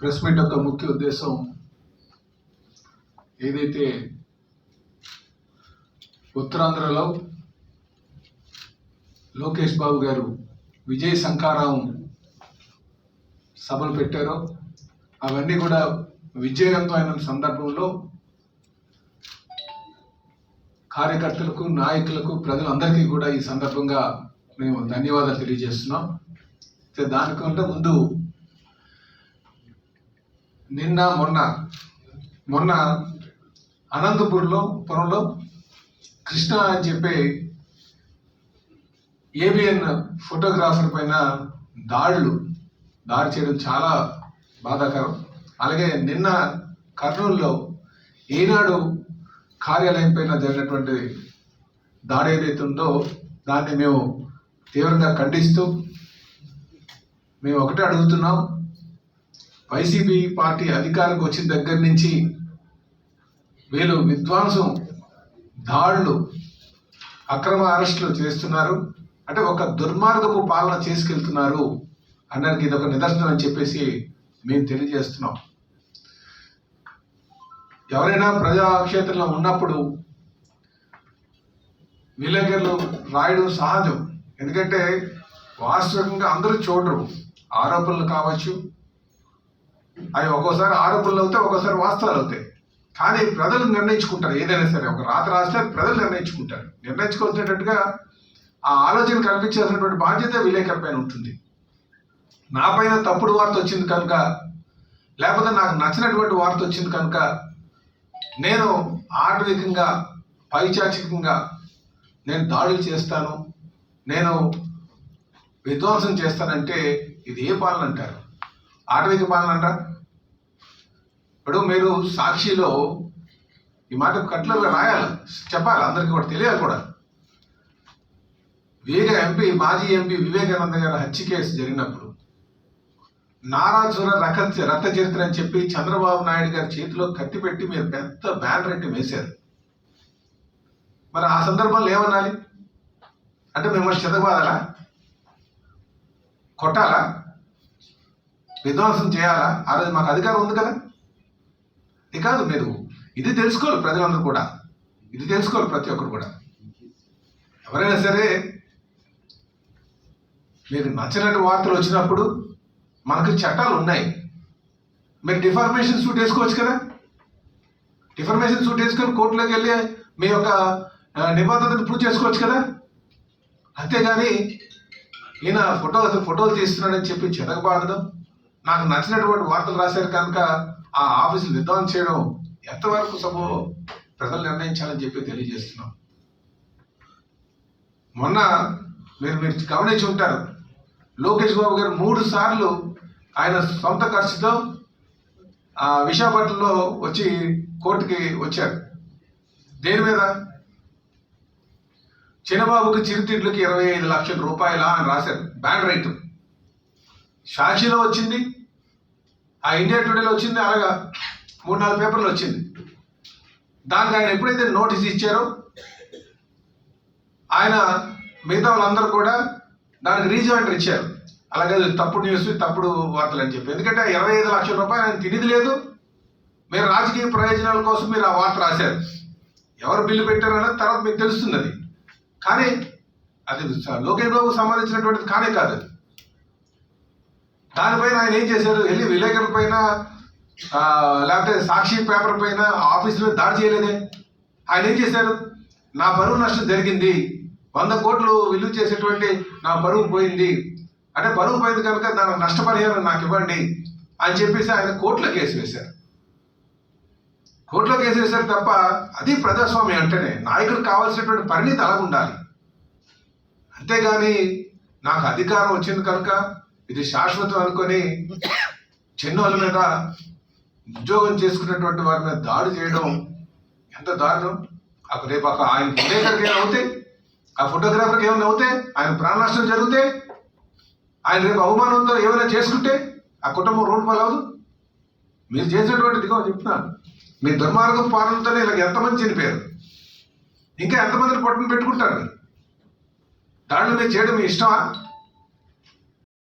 Press meet యొక్క ముఖ్య ఉద్దేశం ఏదైతే ఉత్తరాంధ్రలో లోకేష్ బాబు గారు విజయ్ శంకారాం సభలు పెట్టారో అవన్నీ కూడా విజయవంతమైన సందర్భంలో కార్యకర్తలకు నాయకులకు ప్రజలందరికీ కూడా ఈ సందర్భంగా మేము ధన్యవాదాలు తెలియజేస్తున్నాం. అయితే దానికంటే ముందు నిన్న మొన్న మొన్న అనంతపురంలో పురంలో కృష్ణ అని చెప్పే ఏబిఎన్ ఫోటోగ్రాఫర్ పైన దాడులు. దాడి చేయడం చాలా బాధాకరం. అలాగే నిన్న కర్నూలులో ఈనాడు కార్యాలయం పైన జరిగినటువంటి దాడి ఏదైతే ఉందో దాన్ని మేము తీవ్రంగా ఖండిస్తూ మేము ఒకటే అడుగుతున్నాం. వైసీపీ పార్టీ అధికారంకి వచ్చిన దగ్గర నుంచి వీళ్ళు విద్వాంసం దాడులు అక్రమ అరెస్టులు చేస్తున్నారు. అంటే ఒక దుర్మార్గపు పాలన చేసుకెళ్తున్నారు. అన్నది ఇది ఒక నిదర్శనం అని చెప్పేసి మేము తెలియజేస్తున్నాం. ఎవరైనా ప్రజాక్షేత్రంలో ఉన్నప్పుడు విలేకరులు రాయడం సహజం. ఎందుకంటే వాస్తవికంగా అందరూ చూడరు. ఆరోపణలు కావచ్చు అవి ఒక్కోసారి ఆరోపణలు అవుతాయి ఒక్కోసారి వాస్తవాలు అవుతాయి. కానీ ప్రజలు నిర్ణయించుకుంటారు ఏదైనా సరే. ఒక రాత రాస్తే ప్రజలు నిర్ణయించుకుంటారు. నిర్ణయించుకోవాల్సినట్టుగా ఆ ఆలోచన కల్పించాల్సినటువంటి బాధ్యత విలేకరి పైన ఉంటుంది. నా పైన తప్పుడు వార్త వచ్చింది కనుక లేకపోతే నాకు నచ్చినటువంటి వార్త వచ్చింది కనుక నేను ఆటవికంగా పైచాచికంగా నేను దాడులు చేస్తాను నేను విధ్వంసం చేస్తానంటే ఇది ఏ పాలన అంటారు? ఆటవిక పాలన అంట ఇప్పుడు మీరు సాక్షిలో ఈ మాట కట్లర్గా రాయాలి. చెప్పాలి అందరికీ కూడా తెలియాలి కూడా. వివేక ఎంపీ మాజీ ఎంపీ వివేకానంద గారి హత్య కేసు జరిగినప్పుడు నారాసుర రకత్య రక్త చరిత్ర అని చెప్పి చంద్రబాబు నాయుడు గారి చేతిలో కత్తి పెట్టి మీరు పెద్ద బ్యానర్ ఎట్టి వేశారు. మరి ఆ సందర్భంలో ఏమనాలి? అంటే మిమ్మల్ని చితగబాదాలా కొట్టాలా? విధ్వంసం చేయాలా? ఆ రోజు మాకు అధికారం ఉంది కదా? ఇది కాదు మీరు. ఇది తెలుసుకోవాలి ప్రజలందరూ కూడా. ఇది తెలుసుకోవాలి ప్రతి ఒక్కరు కూడా. ఎవరైనా సరే మీరు నచ్చినట్టు వార్తలు వచ్చినప్పుడు మనకు చట్టాలు ఉన్నాయి. మీరు డిఫర్మేషన్ సూట్ వేసుకోవచ్చు కదా? డిఫర్మేషన్ సూట్ వేసుకొని కోర్టులోకి వెళ్ళి మీ యొక్క నిబంధనను ప్రూవ్ చేసుకోవచ్చు కదా? అంతేగాని ఈయన ఫోటో ఫోటోలు తీస్తున్నాడని చెప్పి చెదగబారడం నాకు నచ్చినటువంటి వార్తలు రాశారు కనుక ఆ ఆఫీసులు విధ్వంసం చేయడం ఎంతవరకు సభో ప్రజలు నిర్ణయించాలని చెప్పి తెలియజేస్తున్నాం. మొన్న మీరు మీరు గమనించి ఉంటారు లోకేష్ బాబు గారు మూడు సార్లు ఆయన సొంత ఖర్చుతో ఆ, విశాఖపట్నంలో వచ్చి కోర్టుకి వచ్చారు. దేని మీద? చిన్నబాబుకి చిరుతిడ్లకి ఇరవై ఐదు లక్షల రూపాయల అని రాశారు బ్యాండ్ రైట్. సాక్షిలో వచ్చింది ఆ ఇండియా టుడేలో వచ్చింది అలాగా మూడు నాలుగు పేపర్లు వచ్చింది. దానికి ఆయన ఎప్పుడైతే నోటీస్ ఇచ్చారో ఆయన మిగతా వాళ్ళందరూ కూడా దానికి రీజాయింటర్ ఇచ్చారు. అలాగే అది తప్పుడు న్యూస్ తప్పుడు వార్తలు అని చెప్పి. ఎందుకంటే ఇరవై ఐదు లక్షల రూపాయలు ఆయన తినేది లేదు. మీరు రాజకీయ ప్రయోజనాల కోసం మీరు ఆ వార్త రాశారు. ఎవరు బిల్లు పెట్టారు తర్వాత మీకు తెలుస్తుంది అది కానీ అది లోకేష్ బాబుకు సంబంధించినటువంటిది కానే కాదు అది. దానిపైన ఆయన ఏం చేశారు? వెళ్ళి విలేకరుల పైన లేకపోతే సాక్షి పేపర్ పైన ఆఫీసులో దాడి చేయలేదే. ఆయన ఏం చేశారు? నా పరువు నష్టం జరిగింది. వంద కోట్లు విలువ చేసేటువంటి నా పరువు పోయింది. అంటే పరువు పోయింది కనుక దాని నష్టపరిహారం నాకు ఇవ్వండి అని చెప్పేసి ఆయన కోర్టులో కేసు వేశారు. కోర్టులో కేసు వేశారు తప్ప అది ప్రజాస్వామ్యం అంటేనే. నాయకుడు కావాల్సినటువంటి పరిణితి అలా ఉండాలి అంతేగాని నాకు అధికారం వచ్చింది కనుక ఇది శాశ్వతం అనుకొని చిన్నోళ్ళ మీద ఉద్యోగం చేసుకున్నటువంటి వారి మీద దాడి చేయడం ఎంత దారుణం. అప్పుడు రేపు ఒక ఆయన విలేకరికి ఏమైనా అవుతాయి ఆ ఫోటోగ్రాఫర్కి ఏమైనా అవుతాయి ఆయన ప్రాణ జరిగితే ఆయన రేపు అవమానంతో ఏమైనా చేసుకుంటే ఆ కుటుంబం రోడ్డు పాలవదు మీరు చేసినటువంటి దిగో చెప్తున్నాను. మీ దుర్మార్గం పాలనతోనే ఇలా ఎంతమంది చనిపోయారు? ఇంకా ఎంతమందిని పొట్టను పెట్టుకుంటారు మీరు? దాడులు మీరు చేయడం మీ ఇష్టమా?